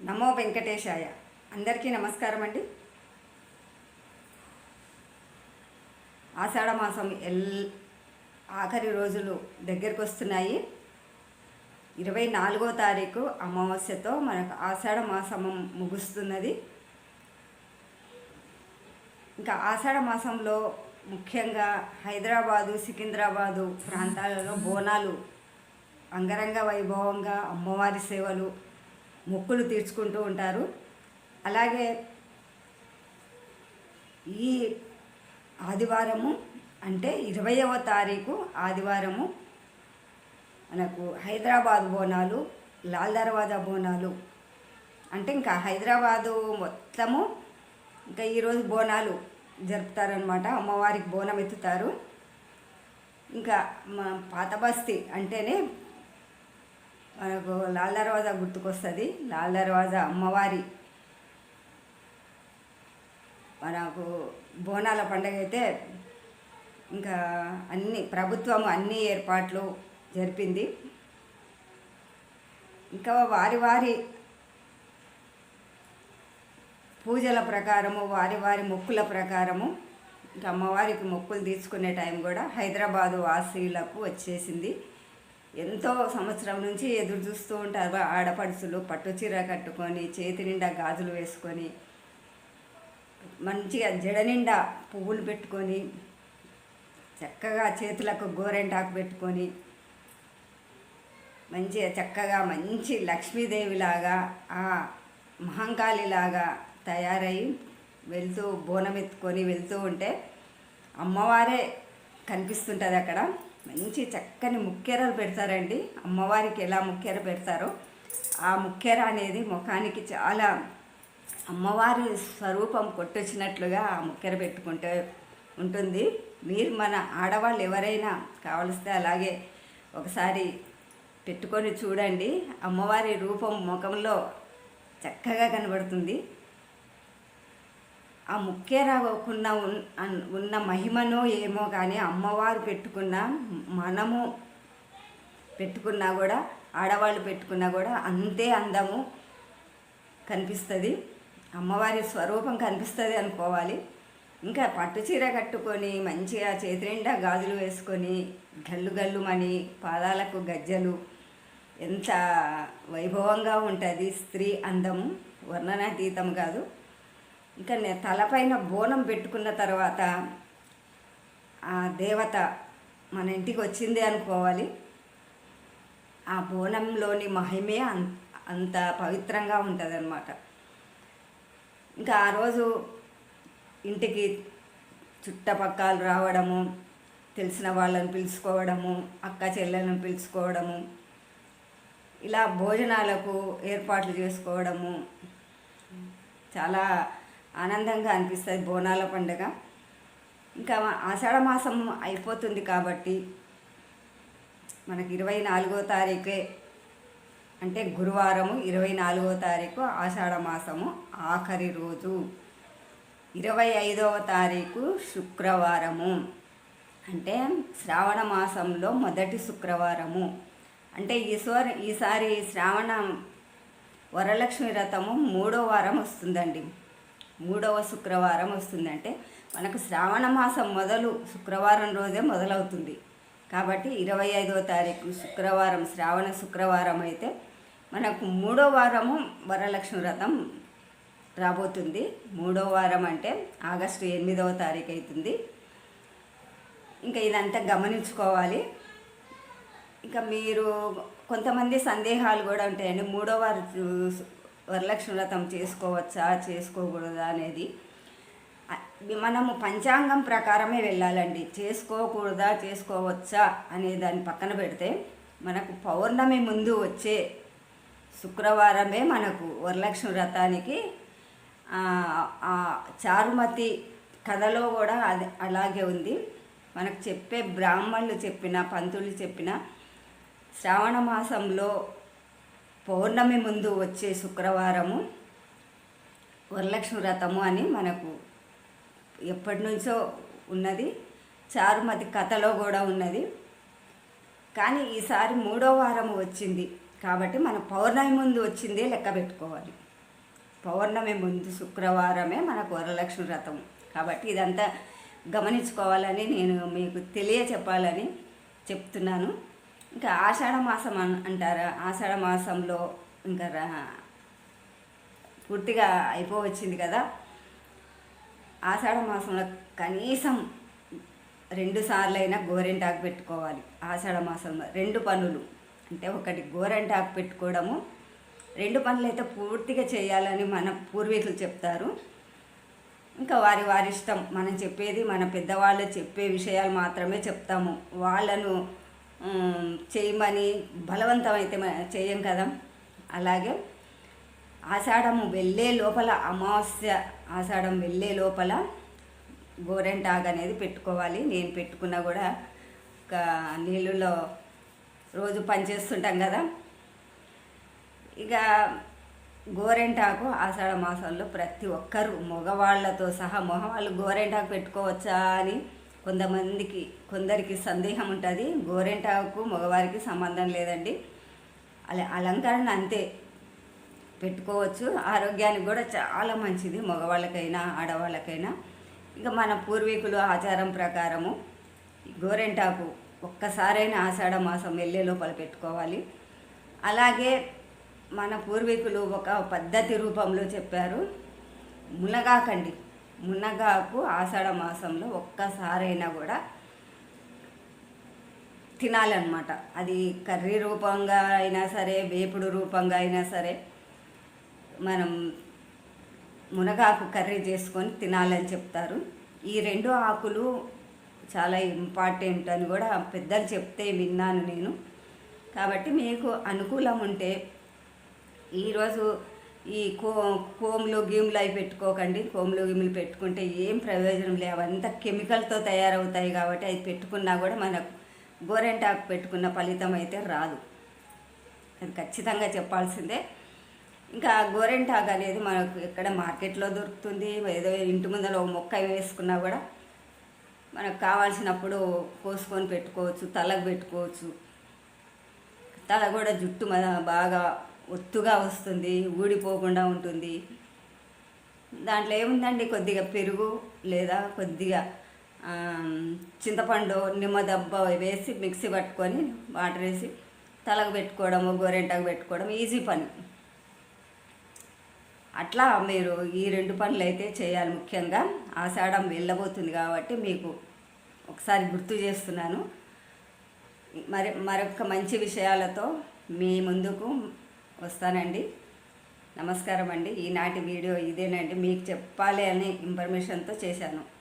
నమో వెంకటేశాయ. అందరికీ నమస్కారం అండి. ఆషాఢ మాసం ఎల్ ఆఖరి రోజులు దగ్గరికి వస్తున్నాయి. ఇరవై నాలుగో తారీఖు అమావాస్యతో మనకు ఆషాఢ మాసం ముగుస్తున్నది. ఇంకా ఆషాఢ మాసంలో ముఖ్యంగా హైదరాబాదు సికింద్రాబాదు ప్రాంతాలలో బోనాలు అంగరంగ వైభవంగా అమ్మవారి సేవలు మొక్కులు తీర్చుకుంటూ ఉంటారు. అలాగే ఈ ఆదివారము అంటే ఇరవయవ తారీఖు ఆదివారము మనకు హైదరాబాద్ బోనాలు లాల్ దర్వాజా బోనాలు. అంటే ఇంకా హైదరాబాదు మొత్తము ఇంకా ఈరోజు బోనాలు జరుపుతారనమాట అమ్మవారికి బోనం ఎత్తుతారు. ఇంకా మా పాత బస్తీ అంటేనే మనకు లాల్ దర్వాజా గుర్తుకొస్తుంది. లాల్ దర్వాజా అమ్మవారి మనకు బోనాల పండగ అయితే ఇంకా అన్ని ప్రభుత్వం అన్ని ఏర్పాట్లు జరిపింది. ఇంకా వారి వారి పూజల ప్రకారము వారి వారి మొక్కుల ప్రకారము ఇంకా అమ్మవారికి మొక్కులు తీసుకునే టైం కూడా హైదరాబాదు వాసీలకు వచ్చేసింది. ఎంతో సంవత్సరం నుంచి ఎదురు చూస్తూ ఉంటారు ఆడపడుచులు పట్టు చీర కట్టుకొని చేతి నిండా గాజులు వేసుకొని మంచిగా జడ నిండా పువ్వులు పెట్టుకొని చక్కగా చేతులకు గోరెంటాకు పెట్టుకొని మంచిగా చక్కగా మంచి లక్ష్మీదేవిలాగా ఆ మహంకాళిలాగా తయారై వెళ్తూ బోనం ఎత్తుకొని వెళ్తూ ఉంటే అమ్మవారే కనిపిస్తుంటుంది అక్కడ. మంచి చక్కని ముక్కెరలు పెడతారండి. అమ్మవారికి ఎలా ముక్కెర పెడతారో ఆ ముక్కెర అనేది ముఖానికి చాలా అమ్మవారి స్వరూపం కొట్టొచ్చినట్లుగా ఆ ముక్కెర పెట్టుకుంటే ఉంటుంది. మీరు మన ఆడవాళ్ళు ఎవరైనా కావలిస్తే అలాగే ఒకసారి పెట్టుకొని చూడండి. అమ్మవారి రూపం ముఖంలో చక్కగా కనబడుతుంది. ఆ ముఖ్యరాకున్న ఉన్న మహిమనో ఏమో కానీ అమ్మవారు పెట్టుకున్న మనము పెట్టుకున్నా కూడా ఆడవాళ్ళు పెట్టుకున్నా కూడా అంతే అందము కనిపిస్తుంది. అమ్మవారి స్వరూపం కనిపిస్తుంది అనుకోవాలి. ఇంకా పట్టు చీర కట్టుకొని మంచిగా చేతి నిండా గాజులు వేసుకొని గల్లు గల్లుమని పాదాలకు గజ్జలు ఎంత వైభవంగా ఉంటుంది స్త్రీ అందము వర్ణనాతీతం కాదు. ఇంకా నేను తలపైన బోనం పెట్టుకున్న తర్వాత ఆ దేవత మన ఇంటికి వచ్చింది అనుకోవాలి. ఆ బోనంలోని మహిమే అం అంత పవిత్రంగా ఉంటుంది అనమాట ఇంకా ఆ రోజు ఇంటికి చుట్టపక్కలు రావడము తెలిసిన వాళ్ళని పిలుచుకోవడము అక్క చెల్లెలను పిలుచుకోవడము ఇలా భోజనాలకు ఏర్పాట్లు చేసుకోవడము చాలా ఆనందంగా అనిపిస్తుంది బోనాల పండుగ. ఇంకా ఆషాఢ మాసం అయిపోతుంది కాబట్టి మనకి ఇరవై నాలుగో తారీఖే అంటే గురువారము ఇరవై నాలుగో తారీఖు ఆషాఢ మాసము ఆఖరి రోజు. ఇరవై ఐదవ తారీఖు శుక్రవారము. అంటే శ్రావణ మాసంలో మొదటి శుక్రవారము. అంటే ఈశ్వర ఈసారి శ్రావణ వరలక్ష్మి వ్రతము మూడో వారం వస్తుందండి. మూడవ శుక్రవారం వస్తుందంటే మనకు శ్రావణ మాసం మొదలు శుక్రవారం రోజే మొదలవుతుంది. కాబట్టి ఇరవై ఐదవ తారీఖు శుక్రవారం శ్రావణ శుక్రవారం అయితే మనకు మూడో వారము వరలక్ష్మి వ్రతం రాబోతుంది. మూడో వారం అంటే ఆగస్టు ఎనిమిదవ తారీఖు అవుతుంది ఇంకా ఇదంతా గమనించుకోవాలి. ఇంకా మీరు కొంతమంది సందేహాలు కూడా ఉంటాయండి. మూడో వారు వరలక్ష్మి వ్రతం చేసుకోవచ్చా చేసుకోకూడదా అనేది. మనము పంచాంగం ప్రకారమే వెళ్ళాలండి. చేసుకోకూడదా చేసుకోవచ్చా అనే దాన్ని పక్కన పెడితే మనకు పౌర్ణమి ముందు వచ్చే శుక్రవారమే మనకు వరలక్ష్మి వ్రతానికి చారుమతి కథలో కూడా అది అలాగే ఉంది. మనకు చెప్పే బ్రాహ్మణులు చెప్పిన పంతులు చెప్పిన శ్రావణ మాసంలో పౌర్ణమి ముందు వచ్చే శుక్రవారము వరలక్ష్మి వ్రతము అని మనకు ఎప్పటి నుంచో ఉన్నది. చారుమతి కథలో కూడా ఉన్నది. కానీ ఈసారి మూడో వారం వచ్చింది కాబట్టి మన పౌర్ణమి ముందు వచ్చిందే లెక్క పెట్టుకోవాలి. పౌర్ణమి ముందు శుక్రవారమే మనకు వరలక్ష్మి వ్రతం కాబట్టి ఇదంతా గమనించుకోవాలని నేను మీకు తెలియ చెప్పాలని చెప్తున్నాను. ఇంకా ఆషాఢ మాసం అన్- అంటారా? ఆషాఢ మాసంలో ఇంకా రా- పూర్తిగా అయిపోవచ్చింది కదా. ఆషాఢ మాసంలో కనీసం రెండు సార్లు అయినా గోరెంటాకు పెట్టుకోవాలి. ఆషాఢ మాసంలో రెండు పనులు. అంటే ఒకటి గోరెంటాకు పెట్టుకోవడము రెండు పనులు అయితే పూర్తిగా చేయాలని మన పూర్వీకులు చెప్తారు. ఇంకా వారి వారి ఇష్టం. మనం చెప్పేది మన పెద్దవాళ్ళు చెప్పే విషయాలు మాత్రమే చెప్తాము. వాళ్ళను చేయమని బలవంతం అయితే చేయం కదా. అలాగే ఆషాఢము వెళ్ళే లోపల అమావాస్య ఆషాఢం వెళ్ళే లోపల గోరెంటాగ్ అనేది పెట్టుకోవాలి. నేను పెట్టుకున్నా కూడా ఒక నీళ్ళలో రోజు పనిచేస్తుంటాం కదా. ఇక గోరెంటాకు ఆషాఢ మాసంలో ప్రతి ఒక్కరు మగవాళ్ళతో సహా మగవాళ్ళు గోరెంటాకు పెట్టుకోవచ్చా అని కొంతమందికి కొందరికి సందేహం ఉంటుంది. గోరెంటాకు మగవారికి సంబంధం లేదండి. అలా అలంకరణ అంతే. పెట్టుకోవచ్చు. ఆరోగ్యానికి కూడా చాలా మంచిది మగవాళ్ళకైనా ఆడవాళ్ళకైనా. ఇంకా మన పూర్వీకులు ఆచారం ప్రకారము గోరెంటాకు ఒక్కసారైనా ఆషాఢ మాసం వెళ్ళే లోపల పెట్టుకోవాలి. అలాగే మన పూర్వీకులు ఒక పద్ధతి రూపంలో చెప్పారు. మునగాకండి. మునగాకు ఆషాఢ మాసంలో ఒక్కసారైనా కూడా తినాలన్నమాట. అది కర్రీ రూపంగా అయినా సరే వేపుడు రూపంగా అయినా సరే మనం మునగాకు కర్రీ చేసుకొని తినాలని చెప్తారు. ఈ రెండు ఆకులు చాలా ఇంపార్టెంట్ అని కూడా పెద్దలు చెప్తే విన్నాను నేను. కాబట్టి మీకు అనుకూలం ఉంటే ఈరోజు ఈ కో కోములు గీములు అవి పెట్టుకోకండి. కోములు గీములు పెట్టుకుంటే ఏం ప్రయోజనం లేవు అంతా కెమికల్తో తయారవుతాయి కాబట్టి అది పెట్టుకున్నా కూడా మనకు గోరెంటాకు పెట్టుకున్న ఫలితం అయితే రాదు. అది ఖచ్చితంగా చెప్పాల్సిందే. ఇంకా గోరెంటాకు అనేది మనకు ఎక్కడ మార్కెట్లో దొరుకుతుంది. ఏదో ఇంటి ముందర ఒక మొక్క వేసుకున్నా కూడా మనకు కావాల్సినప్పుడు కోసుకొని పెట్టుకోవచ్చు తలకు పెట్టుకోవచ్చు. తల కూడా జుట్టు బాగా ఒత్తుగా వస్తుంది ఊడిపోకుండా ఉంటుంది. దాంట్లో ఏముందండి? కొద్దిగా పెరుగు లేదా కొద్దిగా చింతపండు నిమ్మ దెబ్బ వేసి మిక్సీ పట్టుకొని వాటర్ వేసి తలకు పెట్టుకోవడము గోరెంటకు పెట్టుకోవడం ఈజీ పని. అట్లా మీరు ఈ రెండు పనులు అయితే చేయాలి ముఖ్యంగా. ఆషాఢం వెళ్ళబోతుంది కాబట్టి మీకు ఒకసారి గుర్తు చేస్తున్నాను. మరి మరొక మంచి విషయాలతో మీ ముందుకు వస్తానండి. నమస్కారం అండి ఈనాటి వీడియో ఇదేనండి. మీకు చెప్పాలి అనే ఇన్ఫర్మేషన్తో చేశాను.